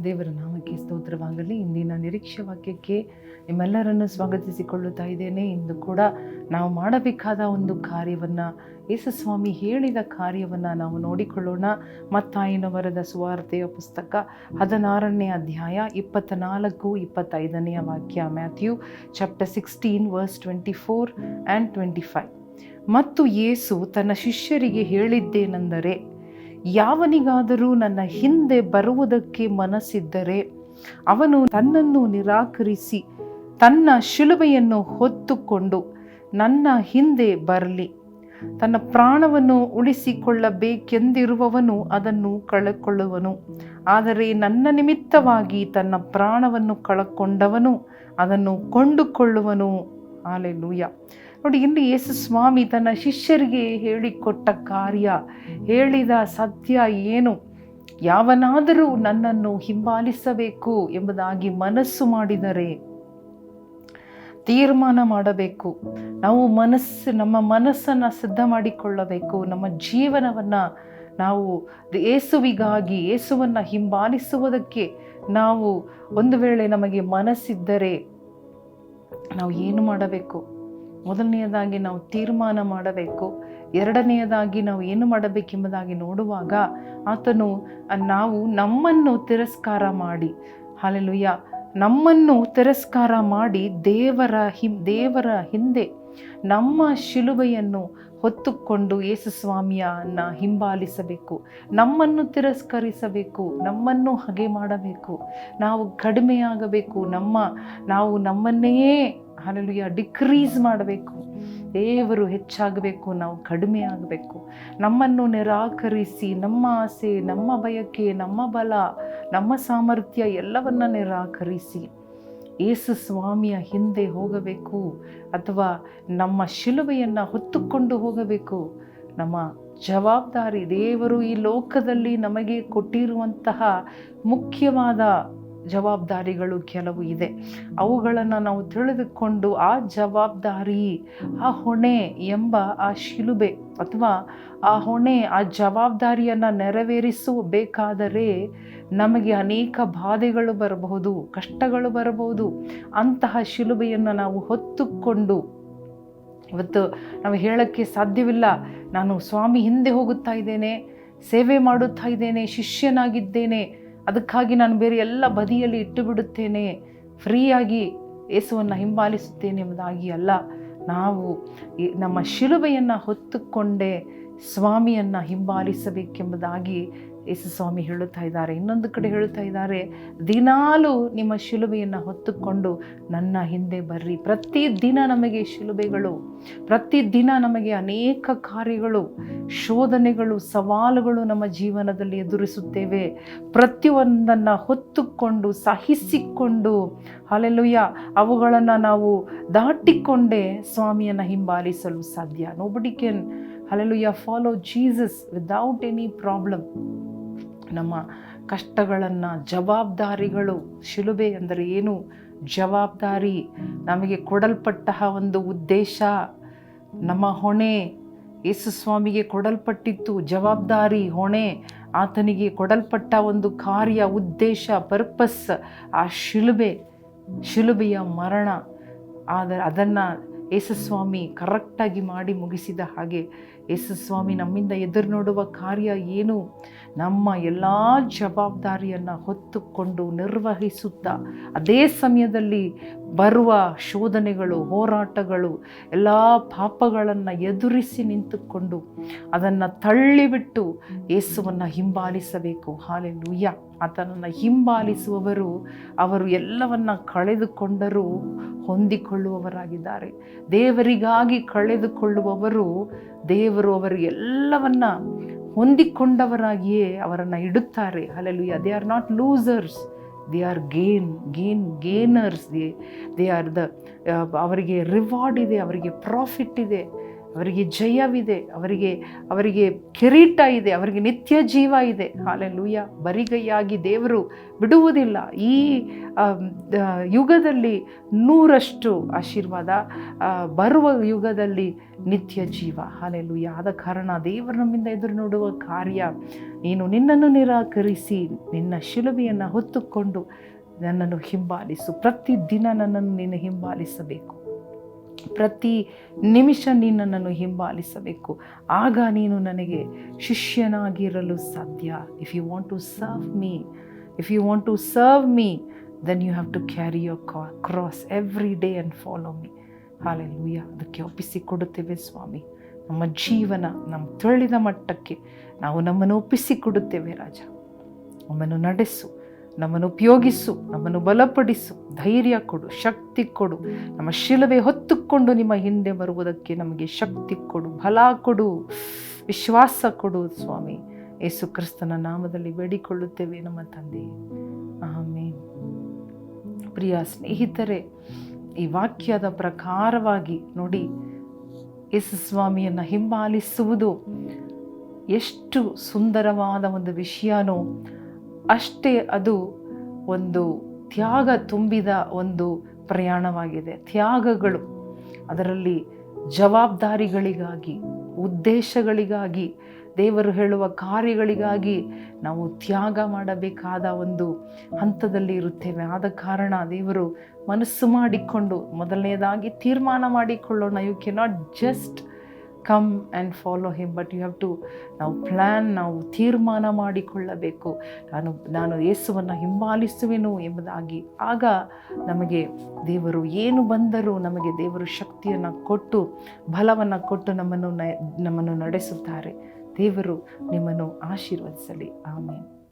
ದೇವರ ನಾಮಕ್ಕೆ ಸ್ತೋತ್ರವಾಗಲಿ. ಇಂದಿನ ನಿರೀಕ್ಷೆ ವಾಕ್ಯಕ್ಕೆ ನಿಮ್ಮೆಲ್ಲರನ್ನು ಸ್ವಾಗತಿಸಿಕೊಳ್ಳುತ್ತಾ ಇದ್ದೇನೆ. ಇಂದು ಕೂಡ ನಾವು ಮಾಡಬೇಕಾದ ಒಂದು ಕಾರ್ಯವನ್ನು ಯೇಸುಸ್ವಾಮಿ ಹೇಳಿದ ಕಾರ್ಯವನ್ನು ನಾವು ನೋಡಿಕೊಳ್ಳೋಣ. ಮತ್ತಾಯಿನ ವರದ ಸುವಾರ್ತೆಯ ಪುಸ್ತಕ ಹದಿನಾರನೇ ಅಧ್ಯಾಯ ಇಪ್ಪತ್ತ ನಾಲ್ಕು ಇಪ್ಪತ್ತೈದನೆಯ ವಾಕ್ಯ Matthew chapter sixteen, verse twenty four and twenty five ಮತ್ತು ಯೇಸು ತನ್ನ ಶಿಷ್ಯರಿಗೆ ಹೇಳಿದ್ದೇನೆಂದರೆ ಯಾವನಿಗಾದರೂ ನನ್ನ ಹಿಂದೆ ಬರುವುದಕ್ಕೆ ಮನಸ್ಸಿದ್ದರೆ ಅವನು ತನ್ನನ್ನು ನಿರಾಕರಿಸಿ ತನ್ನ ಶಿಲುಬೆಯನ್ನು ಹೊತ್ತುಕೊಂಡು ನನ್ನ ಹಿಂದೆ ಬರಲಿ. ತನ್ನ ಪ್ರಾಣವನ್ನು ಉಳಿಸಿಕೊಳ್ಳಬೇಕೆಂದಿರುವವನು ಅದನ್ನು ಕಳೆಕೊಳ್ಳುವನು. ಆದರೆ ನನ್ನ ನಿಮಿತ್ತವಾಗಿ ತನ್ನ ಪ್ರಾಣವನ್ನು ಕಳಕೊಂಡವನು ಅದನ್ನು ಕೊಂಡುಕೊಳ್ಳುವನು. ಆಲೆಲೂಯ ನೋಡಿ, ಇಲ್ಲಿ ಯೇಸು ಸ್ವಾಮಿ ತನ್ನ ಶಿಷ್ಯರಿಗೆ ಹೇಳಿಕೊಟ್ಟ ಕಾರ್ಯ, ಹೇಳಿದ ಸತ್ಯ ಏನು? ಯಾವನಾದರೂ ನನ್ನನ್ನು ಹಿಂಬಾಲಿಸಬೇಕು ಎಂಬುದಾಗಿ ಮನಸ್ಸು ಮಾಡಿದರೆ ತೀರ್ಮಾನ ಮಾಡಬೇಕು. ನಾವು ಮನಸ್ಸು, ನಮ್ಮ ಮನಸ್ಸನ್ನು ಸಿದ್ಧ ಮಾಡಿಕೊಳ್ಳಬೇಕು. ನಮ್ಮ ಜೀವನವನ್ನು ನಾವು ಏಸುವಿಗಾಗಿ ಏಸುವನ್ನು ಹಿಂಬಾಲಿಸುವುದಕ್ಕೆ ನಾವು ಒಂದು ವೇಳೆ ನಮಗೆ ಮನಸ್ಸಿದ್ದರೆ ನಾವು ಏನು ಮಾಡಬೇಕು? ಮೊದಲನೆಯದಾಗಿ ನಾವು ತೀರ್ಮಾನ ಮಾಡಬೇಕು. ಎರಡನೆಯದಾಗಿ ನಾವು ಏನು ಮಾಡಬೇಕೆಂಬುದಾಗಿ ನೋಡುವಾಗ ಆತನು, ನಾವು ನಮ್ಮನ್ನು ತಿರಸ್ಕಾರ ಮಾಡಿ. ಹಾಲೆಲುಯ್ಯ. ನಮ್ಮನ್ನು ತಿರಸ್ಕಾರ ಮಾಡಿ ದೇವರ ಹಿ, ದೇವರ ಹಿಂದೆ ನಮ್ಮ ಶಿಲುಬೆಯನ್ನು ಹೊತ್ತುಕೊಂಡು ಯೇಸುಸ್ವಾಮಿಯನ್ನ ಹಿಂಬಾಲಿಸಬೇಕು, ನಮ್ಮನ್ನು ತಿರಸ್ಕರಿಸಬೇಕು, ನಮ್ಮನ್ನು ಹಾಗೆ ಮಾಡಬೇಕು, ನಾವು ಕಡಿಮೆಯಾಗಬೇಕು, ನಮ್ಮ, ನಾವು ನಮ್ಮನ್ನೇ ಅಲ್ಲಿಯ ಡಿಕ್ರೀಸ್ ಮಾಡಬೇಕು. ದೇವರು ಹೆಚ್ಚಾಗಬೇಕು, ನಾವು ಕಡಿಮೆ ಆಗಬೇಕು ನಮ್ಮನ್ನು ನಿರಾಕರಿಸಿ, ನಮ್ಮ ಆಸೆ, ನಮ್ಮ ಬಯಕೆ, ನಮ್ಮ ಬಲ, ನಮ್ಮ ಸಾಮರ್ಥ್ಯ ಎಲ್ಲವನ್ನು ನಿರಾಕರಿಸಿ. ಏಸು ಸ್ವಾಮಿಯ ಹಿಂದೆ ಹೋಗಬೇಕು ಅಥವಾ ನಮ್ಮ ಶಿಲುಬೆಯನ್ನು ಹೊತ್ತುಕೊಂಡು ಹೋಗಬೇಕು. ನಮ್ಮ ಜವಾಬ್ದಾರಿ ದೇವರು ಈ ಲೋಕದಲ್ಲಿ ನಮಗೆ ಕೊಟ್ಟಿರುವಂತಹ ಮುಖ್ಯವಾದ ಜವಾಬ್ದಾರಿಗಳು ಕೆಲವು ಇದೆ. ಅವುಗಳನ್ನು ನಾವು ತಿಳಿದುಕೊಂಡು ಆ ಜವಾಬ್ದಾರಿ, ಆ ಹೊಣೆ ಎಂಬ ಆ ಶಿಲುಬೆ ಅಥವಾ ಆ ಹೊಣೆ, ಆ ಜವಾಬ್ದಾರಿಯನ್ನು ನೆರವೇರಿಸಬೇಕಾದರೆ ನಮಗೆ ಅನೇಕ ಬಾಧೆಗಳು ಬರಬಹುದು, ಕಷ್ಟಗಳು ಬರಬಹುದು. ಅಂತಹ ಶಿಲುಬೆಯನ್ನು ನಾವು ಹೊತ್ತುಕೊಂಡು ಇವತ್ತು ನಾವು ಹೇಳೋಕ್ಕೆ ಸಾಧ್ಯವಿಲ್ಲ. ನಾನು ಸ್ವಾಮಿ ಹಿಂದೆ ಹೋಗುತ್ತಾ ಇದ್ದೇನೆ, ಸೇವೆ ಮಾಡುತ್ತಾ ಇದ್ದೇನೆ, ಶಿಷ್ಯನಾಗಿದ್ದೇನೆ. ಅದಕ್ಕಾಗಿ ನಾನು ಬೇರೆ ಎಲ್ಲ ಬದಿಯಲ್ಲಿ ಇಟ್ಟು ಬಿಡುತ್ತೇನೆ ಫ್ರೀಯಾಗಿ ಯೇಸುವನ್ನು ಹಿಂಬಾಲಿಸುತ್ತೇನೆ ಎಂಬುದಾಗಿ ಅಲ್ಲ, ನಾವು ನಮ್ಮ ಶಿಲುಬೆಯನ್ನು ಹೊತ್ತುಕೊಂಡೇ ಸ್ವಾಮಿಯನ್ನು ಹಿಂಬಾಲಿಸಬೇಕೆಂಬುದಾಗಿ ಯೇಸು ಸ್ವಾಮಿ ಹೇಳುತ್ತಾ ಇದ್ದಾರೆ, ಇನ್ನೊಂದು ಕಡೆ ಹೇಳುತ್ತಾ ಇದ್ದಾರೆ, ದಿನಾಲೂ ನಿಮ್ಮ ಶಿಲುಬೆಯನ್ನು ಹೊತ್ತುಕೊಂಡು ನನ್ನ ಹಿಂದೆ ಬರ್ರಿ. ಪ್ರತಿದಿನ ನಮಗೆ ಶಿಲುಬೆಗಳು ಪ್ರತಿದಿನ ನಮಗೆ ಅನೇಕ ಕಾರ್ಯಗಳು, ಶೋಧನೆಗಳು, ಸವಾಲುಗಳು ನಮ್ಮ ಜೀವನದಲ್ಲಿ ಎದುರಿಸುತ್ತೇವೆ. ಪ್ರತಿಯೊಂದನ್ನು ಹೊತ್ತುಕೊಂಡು, ಸಹಿಸಿಕೊಂಡು ಅಲೆಲುಯ್ಯ ಅವುಗಳನ್ನು ನಾವು ದಾಟಿಕೊಂಡೇ ಸ್ವಾಮಿಯನ್ನು ಹಿಂಬಾಲಿಸಲು ಸಾಧ್ಯ. Nobody can alleluia follow Jesus without any problem ನಮ್ಮ ಕಷ್ಟಗಳನ್ನು ಜವಾಬ್ದಾರಿಗಳು ಶಿಲುಬೆ ಅಂದರೆ ಏನು? ಜವಾಬ್ದಾರಿ ನಮಗೆ ಕೊಡಲ್ಪಟ್ಟ ಒಂದು ಉದ್ದೇಶ, ನಮ್ಮ ಹೊಣೆ, ಯೇಸು ಸ್ವಾಮಿಗೆ ಕೊಡಲ್ಪಟ್ಟಿತ್ತು ಜವಾಬ್ದಾರಿ, ಹೊಣೆ, ಆತನಿಗೆ ಕೊಡಲ್ಪಟ್ಟ ಒಂದು ಕಾರ್ಯ, ಉದ್ದೇಶ ಪರ್ಪಸ್ ಆ ಶಿಲುಬೆ, ಶಿಲುಬೆಯ ಮರಣ. ಆದರೆ ಅದನ್ನು ಯೇಸುಸ್ವಾಮಿ ಕರೆಕ್ಟಾಗಿ ಮಾಡಿ ಮುಗಿಸಿದ ಹಾಗೆ ಯೇಸುಸ್ವಾಮಿ ನಮ್ಮಿಂದ ಎದುರು ನೋಡುವ ಕಾರ್ಯ ಏನು? ನಮ್ಮ ಎಲ್ಲ ಜವಾಬ್ದಾರಿಯನ್ನು ಹೊತ್ತುಕೊಂಡು ನಿರ್ವಹಿಸುತ್ತಾ, ಅದೇ ಸಮಯದಲ್ಲಿ ಬರುವ ಶೋಧನೆಗಳು, ಹೋರಾಟಗಳು, ಎಲ್ಲ ಪಾಪಗಳನ್ನು ಎದುರಿಸಿ ನಿಂತುಕೊಂಡು ಅದನ್ನು ತಳ್ಳಿಬಿಟ್ಟು ಯೇಸುವನ್ನು ಹಿಂಬಾಲಿಸಬೇಕು. ಹಾಲೆ ಲೂಯ್ಯ ಆತನನ್ನು ಹಿಂಬಾಲಿಸುವವರು ಅವರು ಎಲ್ಲವನ್ನ ಕಳೆದುಕೊಂಡರೂ ಹೊಂದಿಕೊಳ್ಳುವವರಾಗಿದ್ದಾರೆ. ದೇವರಿಗಾಗಿ ಕಳೆದುಕೊಳ್ಳುವವರು ದೇವರು ಅವರು ಎಲ್ಲವನ್ನ ಹೊಂದಿಕೊಂಡವರಾಗಿಯೇ ಅವರನ್ನು ಇಡುತ್ತಾರೆ. ಅಲ್ಲೆಲ್ಲೂ they are not losers they are gain gain gainers they they are the ಅವರಿಗೆ ರಿವಾರ್ಡ್ ಇದೆ, ಅವರಿಗೆ ಪ್ರಾಫಿಟ್ ಇದೆ. ಅವರಿಗೆ ಜಯವಿದೆ, ಅವರಿಗೆ ಅವರಿಗೆ ಕಿರೀಟ ಇದೆ, ಅವರಿಗೆ ನಿತ್ಯ ಜೀವ ಇದೆ. ಹಾಲೆಲೂಯ, ಬರಿಗೈಯಾಗಿ ದೇವರು ಬಿಡುವುದಿಲ್ಲ. ಈ ಯುಗದಲ್ಲಿ ನೂರಷ್ಟು ಆಶೀರ್ವಾದ ಬರುವ ಯುಗದಲ್ಲಿ ನಿತ್ಯ ಜೀವ. ಹಾಲೆಲೂಯ. ಆದ ಕಾರಣ ದೇವರು ನಮ್ಮಿಂದ ಎದುರು ನೋಡುವ ಕಾರ್ಯ, ನೀನು ನಿನ್ನನ್ನು ನಿರಾಕರಿಸಿ, ನಿನ್ನ ಶಿಲುಬೆಯನ್ನು ಹೊತ್ತುಕೊಂಡು ನನ್ನನ್ನು ಹಿಂಬಾಲಿಸು. ಪ್ರತಿದಿನ ನನ್ನನ್ನು ನೀನು ಹಿಂಬಾಲಿಸಬೇಕು. ಪ್ರತಿ ನಿಮಿಷ ನೀನು ನನ್ನನ್ನು ಹಿಂಬಾಲಿಸಬೇಕು. ಆಗ ನೀನು ನನಗೆ ಶಿಷ್ಯನಾಗಿರಲು ಸಾಧ್ಯ. If you want to serve me if you want to serve me then you have to carry your cross every day and follow me hallelujah ಅದಕ್ಕೆ ಒಪ್ಪಿಸಿ ಕೊಡುತ್ತೇವೆ ಸ್ವಾಮಿ. ನಮ್ಮ ಜೀವನ ನಮ್ಮ ತೊಳೆದ ಮಟ್ಟಕ್ಕೆ ನಾವು ನಮ್ಮನ್ನು ಒಪ್ಪಿಸಿಕೊಡುತ್ತೇವೆ ರಾಜ. ನಮ್ಮನ್ನು ನಡೆಸು. ನಮ್ಮನ್ನು ಉಪಯೋಗಿಸು, ನಮ್ಮನ್ನು ಬಲಪಡಿಸು, ಧೈರ್ಯ ಕೊಡು, ಶಕ್ತಿ ಕೊಡು. ನಮ್ಮ ಶಿಲುಬೆ ಹೊತ್ತುಕೊಂಡು ನಿಮ್ಮ ಹಿಂದೆ ಬರುವುದಕ್ಕೆ ನಮಗೆ ಶಕ್ತಿ ಕೊಡು, ಬಲ ಕೊಡು, ವಿಶ್ವಾಸ ಕೊಡು ಸ್ವಾಮಿ. ಯೇಸು ಕ್ರಿಸ್ತನ ನಾಮದಲ್ಲಿ ಬೇಡಿಕೊಳ್ಳುತ್ತೇವೆ ನಮ್ಮ ತಂದೆ. ಆಮೇಲೆ ಪ್ರಿಯ ಸ್ನೇಹಿತರೆ, ಈ ವಾಕ್ಯದ ಪ್ರಕಾರವಾಗಿ ನೋಡಿ, ಯೇಸು ಸ್ವಾಮಿಯನ್ನು ಹಿಂಬಾಲಿಸುವುದು ಎಷ್ಟು ಸುಂದರವಾದ ಒಂದು ವಿಷಯನೋ ಅಷ್ಟೇ ಅದು ಒಂದು ತ್ಯಾಗ ತುಂಬಿದ ಒಂದು ಪ್ರಯಾಣವಾಗಿದೆ. ತ್ಯಾಗಗಳು ಅದರಲ್ಲಿ ಜವಾಬ್ದಾರಿಗಳಿಗಾಗಿ, ಉದ್ದೇಶಗಳಿಗಾಗಿ, ದೇವರು ಹೇಳುವ ಕಾರ್ಯಗಳಿಗಾಗಿ ನಾವು ತ್ಯಾಗ ಮಾಡಬೇಕಾದ ಒಂದು ಹಂತದಲ್ಲಿ ಇರುತ್ತೇವೆ. ಆದ ಕಾರಣ ದೇವರು ಮನಸ್ಸು ಮಾಡಿಕೊಂಡು ಮೊದಲನೇದಾಗಿ ತೀರ್ಮಾನ ಮಾಡಿಕೊಳ್ಳೋಣ. You cannot just come and follow him but you have to ನಾವು ಪ್ಲ್ಯಾನ್ ನಾವು ತೀರ್ಮಾನ ಮಾಡಿಕೊಳ್ಳಬೇಕು. ನಾನು ನಾನು ಯೇಸುವನ್ನು ಹಿಂಬಾಲಿಸುವೆನು ಎಂಬುದಾಗಿ. ಆಗ ನಮಗೆ ದೇವರು ಏನು ಬಂದರೂ ನಮಗೆ ದೇವರು ಶಕ್ತಿಯನ್ನು ಕೊಟ್ಟು, ಬಲವನ್ನು ಕೊಟ್ಟು ನಮ್ಮನ್ನು ನಮ್ಮನ್ನು ನಡೆಸುತ್ತಾರೆ. ದೇವರು ನಿಮ್ಮನ್ನು ಆಶೀರ್ವದಿಸಲಿ. ಆಮೇಲೆ